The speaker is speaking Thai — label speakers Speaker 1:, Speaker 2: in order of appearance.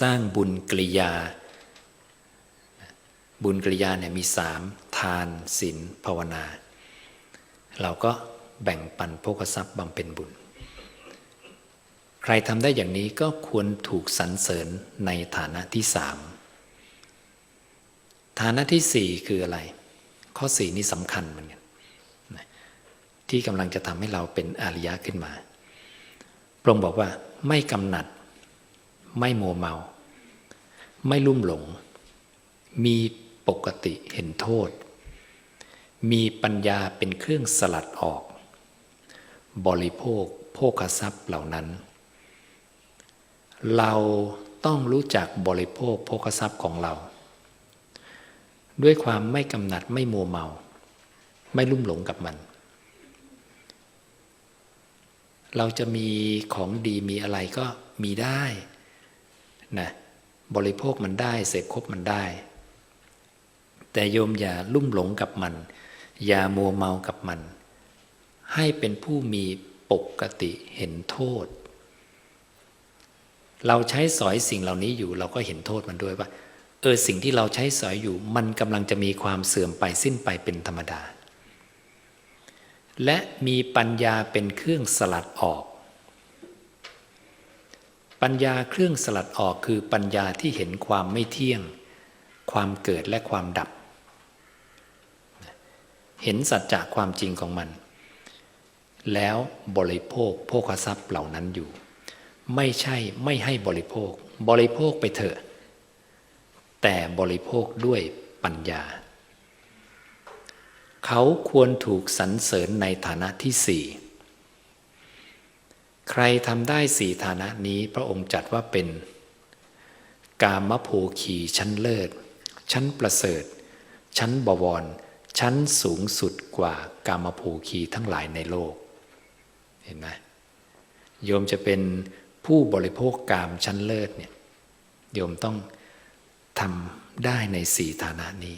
Speaker 1: สร้างบุญกริยา บุญกริยาเนี่ยมีสามทานศีลภาวนา เราก็แบ่งปันโภคทรัพย์บำเพ็ญบุญ ใครทำได้อย่างนี้ก็ควรถูกสรรเสริญในฐานะที่สามฐานะที่สี่คืออะไร ข้อสี่นี่สำคัญเหมือนกันที่กำลังจะทำให้เราเป็นอริยะขึ้นมาพระองค์บอกว่าไม่กำหนัด ไม่โมเมา ไม่ลุ่มหลง มีปกติเห็นโทษ มีปัญญาเป็นเครื่องสลัดออก บริโภคโภคทรัพย์เหล่านั้น เราต้องรู้จักบริโภคโภคทรัพย์ของเรา ด้วยความไม่กำหนัดไม่มัวเมา ไม่ลุ่มหลงกับมัน เราจะมีของดีมีอะไรก็มีได้ นะบริโภคมันได้ เสพคบมันได้ แต่โยมอย่าลุ่มหลงกับมัน อย่ามัวเมากับมัน ให้เป็นผู้มีปกติเห็นโทษ เราใช้สอยสิ่งเหล่านี้อยู่เราก็เห็นโทษมันด้วยว่าเออสิ่งที่เราใช้สอยอยู่ มันกำลังจะมีความเสื่อมไปสิ้นไปเป็นธรรมดา และมีปัญญาเป็นเครื่องสลัดออก ปัญญาเครื่องสลัดออกคือปัญญาที่เห็นความไม่เที่ยง ความเกิดและความดับ เห็นสัจจะความจริงของมัน แล้วบริโภคโภคทรัพย์เหล่านั้นอยู่ ไม่ใช่ไม่ให้บริโภค บริโภคไปเถอะ แต่บริโภคด้วยปัญญา เขาควรถูกสรรเสริญในฐานะที่สี่ ใครทำได้สี่ฐานะนี้พระองค์จัดว่าเป็น กามโภคีชั้นเลิศ ชั้นประเสริฐ ชั้นบวร ชั้นสูงสุดกว่ากามโภคีทั้งหลายในโลก เห็นไหมโยมจะเป็นผู้บริโภคกามชั้นเลิศเนี่ยโยมต้องทำได้ในสี่ฐานะนี้